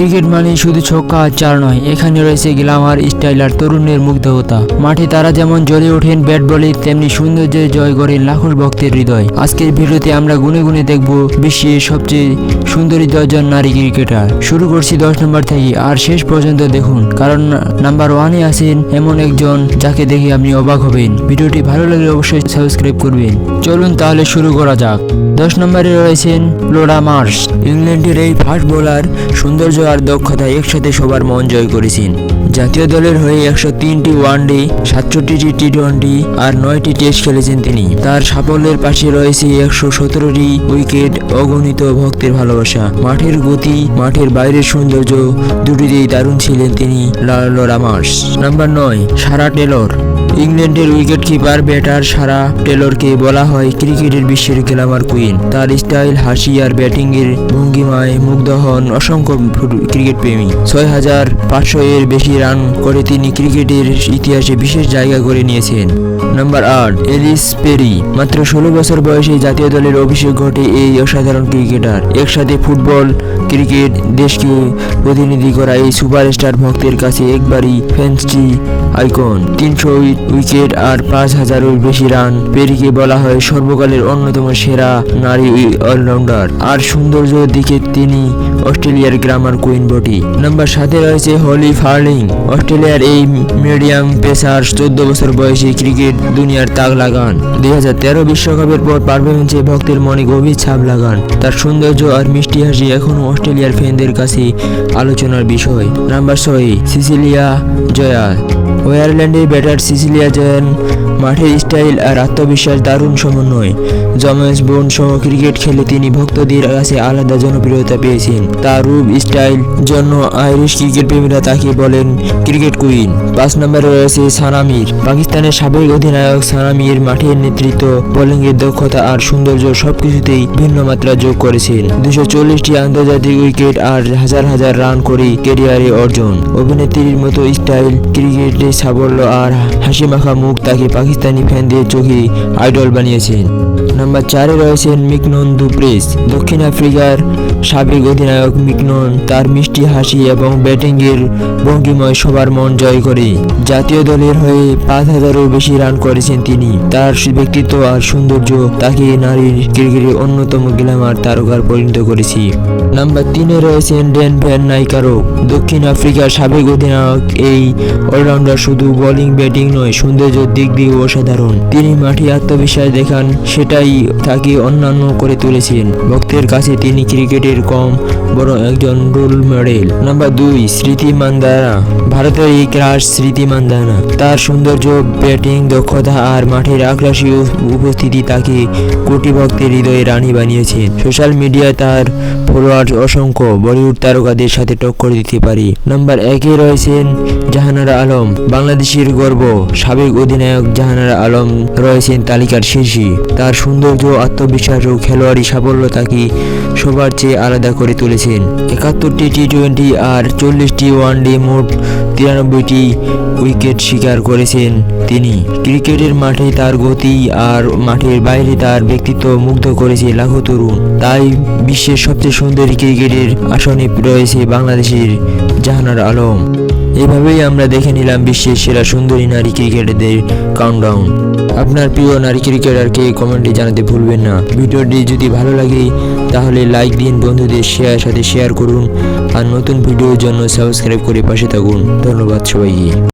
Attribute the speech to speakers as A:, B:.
A: Cricket মানে শুধু ছক্কা আর চার নয়, এখানে রয়েছে গ্লামার স্টাইল আর তরুণের মুগ্ধতা। মাঠে তারা যেমন জ্বলে ওঠেন ব্যাট বলে, তেমনি সৌন্দর্যে জয় করেন লাখো ভক্তের হৃদয়। আজকের ভিডিওতে আমরা গুনে গুনে দেখব বিশ্বের সবচেয়ে সুন্দরী দশজন নারী ক্রিকেটার। শুরু করছি দশ নম্বর থেকে, আর শেষ পর্যন্ত দেখুন, কারণ নাম্বার ওয়ানে আছেন এমন একজন যাকে দেখে আপনি অবাক হবেন। ভিডিওটি ভালো লাগলে অবশ্যই সাবস্ক্রাইব করবেন। চলুন তাহলে শুরু করা যাক। দশ নম্বরে রয়েছেন ফ্লোরা মার্স ইংল্যান্ডের এই ফাস্ট বোলার, সৌন্দর্য আর দক্ষতা একসাথে সবার মন জয় করেছেন। জাতীয় দলের হয়ে একশো তিনটি ওয়ানডে, সাতষট্টিটি টি টোয়েন্টি আর নয়টি টেস্ট খেলেছেন তিনি। তার সাফল্যের পাশে রয়েছে একশো সতেরোটি উইকেট, অগণিত ভক্তের ভালোবাসা। মাঠের গতি, মাঠের বাইরের সৌন্দর্য, দুটিতেই দারুণ ছিলেন তিনি লরা মার্স নাম্বার নয়, সারা টেলর। ইংল্যান্ডের উইকেট কিপার ব্যাটার সারা টেলরকে বলা হয় ক্রিকেটের বিশ্বের গ্ল্যামার কুইন। তার স্টাইল, হাসি আর ব্যাটিংয়ের ভঙ্গিমায় মুগ্ধ হন অসংখ্য ক্রিকেট প্রেমী ছয় হাজার পাঁচশো এর বেশি রান করে তিনি ক্রিকেটের ইতিহাসে বিশেষ জায়গা করে নিয়েছেন। নাম্বার আট এলিস পেরি মাত্র ষোলো বছর বয়সে জাতীয় দলের অভিষেক ঘটে এই অসাধারণ ক্রিকেটার। একসাথে ফুটবল, ক্রিকেট, দেশকে প্রতিনিধি করা এই সুপারস্টার ভক্তের কাছে একবারই ফ্যান্সি আইকন তিনশো উইকেট আর পাঁচ হাজারের বেশি রান পেরিকে বলা হয় সর্বকালের অন্যতম সেরা নারী অলরাউন্ডার আর সৌন্দর্য দিকে তিনি অস্ট্রেলিয়ার গ্রামার কুইন বটি। নাম্বার সাথে রয়েছে হলি ফার্লিং। অস্ট্রেলিয়ার এই মিডিয়াম পেসার চোদ্দ বছর বয়সে ক্রিকেট দুনিয়ার তাক লাগান। দুই বিশ্বকাপের পর পারফরমেন্সে ভক্তের মনে গভীর ছাপ লাগান। তার সৌন্দর্য আর মিষ্টি হাসি এখনও অস্ট্রেলিয়ার ফ্যানদের কাছে আলোচনার বিষয়। নাম্বার ছয়, সিসিলিয়া জয়া। ওয়ারল্যান্ডের ব্যাটার সিসিলিয়া জয়ান মাঠের স্টাইল আর আত্মবিশ্বাস দারুণ সমন্বয়। জমেস বোন সহ ক্রিকেট খেলে তিনি ভক্তদের কাছে আলাদা জনপ্রিয়তা পেয়েছেন। তার রূপ, স্টাইল, জন্য আইরিশ ক্রিকেট প্রেমীরা তাকে বলেন ক্রিকেট কুইন। পাঁচ নম্বরে রয়েছে সানামির। পাকিস্তানের সাবেক অধিনায়ক সানামির মাঠের নেতৃত্ব বোলিংয়ের দক্ষতা আর সৌন্দর্য সবকিছুতেই ভিন্ন মাত্রা যোগ করেছেন। দুশো চল্লিশটি আন্তর্জাতিক উইকেট আর হাজার হাজার রান করে কেরিয়ারে অর্জন। অভিনেত্রীর মতো স্টাইল, ক্রিকেটে সাফল্য আর হাসি মাখা মুখ তাকে পাকিস্তানি ফ্যানদের চোখে আইডল বানিয়েছেন। নাম্বার চারে রয়েছেন মিকনন দুপ্রেস দক্ষিণ আফ্রিকার সাবেক অধিনায়ক মিকনন তার মিষ্টি হাসি এবং ব্যাটিংয়ের ভঙ্গিময় সবার মন জয় করে। জাতীয় দলের হয়ে পাঁচ হাজারও বেশি রান করেছেন তিনি। তার ব্যক্তিত্ব আর সৌন্দর্য তাকে নারীর ক্রিকেটের অন্যতম গ্ল্যামার তারকার পরিণত করেছি। নাম্বার তিনে রয়েছেন ডেন ভ্যান নাইকারো দক্ষিণ আফ্রিকার সাবেক অধিনায়ক এই অলরাউন্ডার শুধু বোলিং, ব্যাটিং নয়, সৌন্দর্যের দিক দিয়ে অসাধারণ। তিনি মাঠে আত্মবিশ্বাস দেখান, সেটাই তাকে অন্যান্য করে তুলেছেন। ভক্তের কাছে তিনি ক্রিকেটের কম বড় একজন রোল মডেল। নাম্বার দুই, স্মৃতি মান্দানা। ভারতের এই ক্রাশ স্মৃতি মান্দানা। তার সৌন্দর্য, ব্যাটিং দক্ষতা আর মাঠের আগ্রাসী উপস্থিতি তাকে কোটি ভক্তের হৃদয়ে রানী বানিয়েছেন। সোশ্যাল মিডিয়ায় তার ফলোয়ার অসংখ্য। বলিউড তারকাদের সাথে টক্কর দিতে পারে। নাম্বার একে রয়েছেন জাহানারা আলম। বাংলাদেশের গর্ব। সাবেক অধিনায়ক জাহানারা আলম রয়েছেন তালিকার শীর্ষে। তার সৌন্দর্য, আত্মবিশ্বাস ও খেলোয়াড়ি সাফল্য তাকে সবার চেয়ে আলাদা করে তুলেছেন। একাত্তরটি টি টোয়েন্টি আর চল্লিশটি ওয়ানডে মোট তিরানব্বইটি উইকেট শিকার করেছেন তিনি। ক্রিকেটের মাঠে তার গতি আর মাঠের বাইরে তার ব্যক্তিত্ব মুগ্ধ করেছে লাখো তরুণ। তাই বিশ্বের সবচেয়ে সুন্দরী ক্রিকেটের আসনে রয়েছে বাংলাদেশের জাহানার আলম। এভাবেই আমরা দেখে নিলাম বিশ্বের সেরা সুন্দরী নারী ক্রিকেটারদের কাউন্টডাউন আপনার প্রিয় নারী ক্রিকেটারকে কমেন্টে জানাতে ভুলবেন না। ভিডিওটি যদি ভালো লাগে, তাহলে লাইক দিন, বন্ধুদের শেয়ার সাথে শেয়ার করুন, আর নতুন ভিডিওর জন্য সাবস্ক্রাইব করে পাশে থাকুন। ধন্যবাদ সবাইকে।